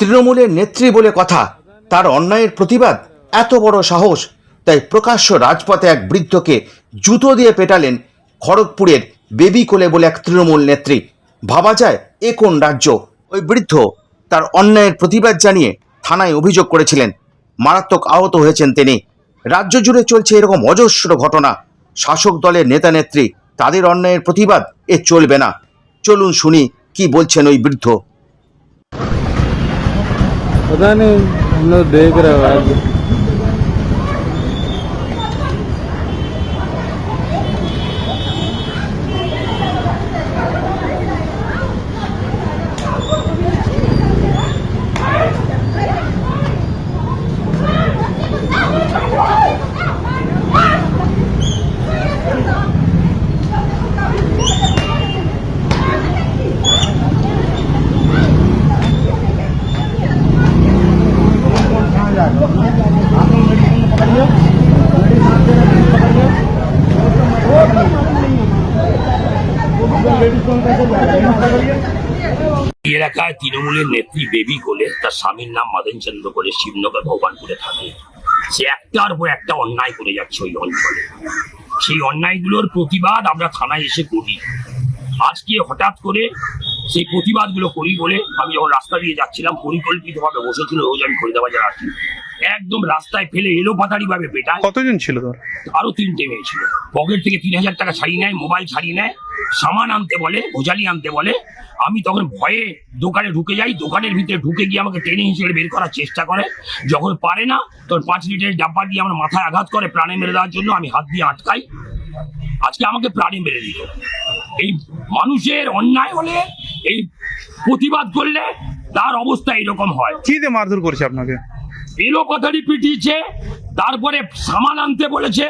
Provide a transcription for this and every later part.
তৃণমূলের নেত্রী বলে কথা। তার অন্যায়ের প্রতিবাদ এত বড় সাহস, তাই প্রকাশ্য রাজপথে এক বৃদ্ধকে জুতো দিয়ে পেটালেন খড়গপুরের বেবি কোলে বলে এক তৃণমূল নেত্রী। ভাবা যায় এ কোন রাজ্য। ওই বৃদ্ধ তার অন্যায়ের প্রতিবাদ জানিয়ে থানায় অভিযোগ করেছিলেন। মারাত্মক আহত হয়েছেন তিনি। রাজ্য জুড়ে চলছে এরকম অজস্র ঘটনা। শাসক দলের নেতা নেত্রী, তাদের অন্যায়ের প্রতিবাদ এ চলবে না। চলুন শুনি কি বলছেন ওই বৃদ্ধ। पता नहीं हम लोग देख रहे हो এলাকায় তৃণমূলের নেত্রী বেবি কোলে তার স্বামীর নাম মাদেন চন্দ্র করে শিবনগর ভগবানপুরে থাকে। সে একটার পর একটা অন্যায় করে যাচ্ছে ওই অঞ্চলে। সেই অন্যায়গুলোর প্রতিবাদ আমরা থানায় এসে করি। আজকে হঠাৎ করে সেই প্রতিবাদগুলো করি বলে আমি যখন রাস্তা দিয়ে যাচ্ছিলাম, পরিকল্পিতভাবে বসেছিল রোজ আমি ফরিদাবাজার আসি একদম রাস্তায় ফেলে এলো পাতাড়ি ভাবে পেটায়। কতজন ছিল তোর? আরও তিনটে মেয়ে ছিল। পকেট থেকে তিন হাজার টাকা ছাড়িয়ে নেয় মোবাইল ছাড়িয়ে নেয় সামান আনতে বলে ভোজালি আনতে বলে। আমি তখন ভয়ে দোকানে ঢুকে যাই দোকানের ভিতরে ঢুকে গিয়ে আমাকে টেনে হিসেবে বের করার চেষ্টা করে। যখন পারে না তখন পাঁচ লিটারের ডাব্বা দিয়ে আমার মাথায় আঘাত করে প্রাণে মেরে দেওয়ার জন্য আমি হাত দিয়ে আটকাই। আজকে আমাকে প্রাণে মেরে দিল। এই মানুষের অন্যায় হলে এই প্রতিবাদ করলে তার অবস্থা এরকম হয়। কি দিয়ে মারধর করেছে আপনাকে? এলো কথাটি পিটিয়েছে তারপরে সামান আনতে বলেছে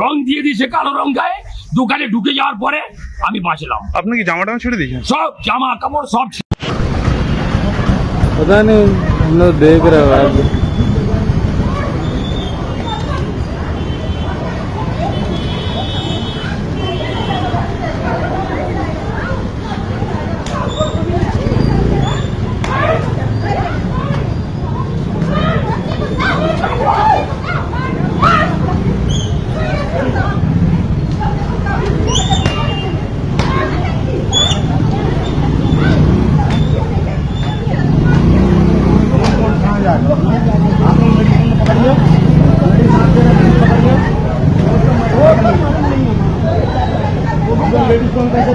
রং দিয়ে দিয়েছে কালো রং গায়ে দোকানে ঢুকে যাওয়ার পরে আমি বাঁচলাম আপনি কি জামা টামা ছেড়ে দিয়েছেন সব জামা কাপড় সব पता नहीं हम लोग देख रहे हो आज लेडीज कौन कैसे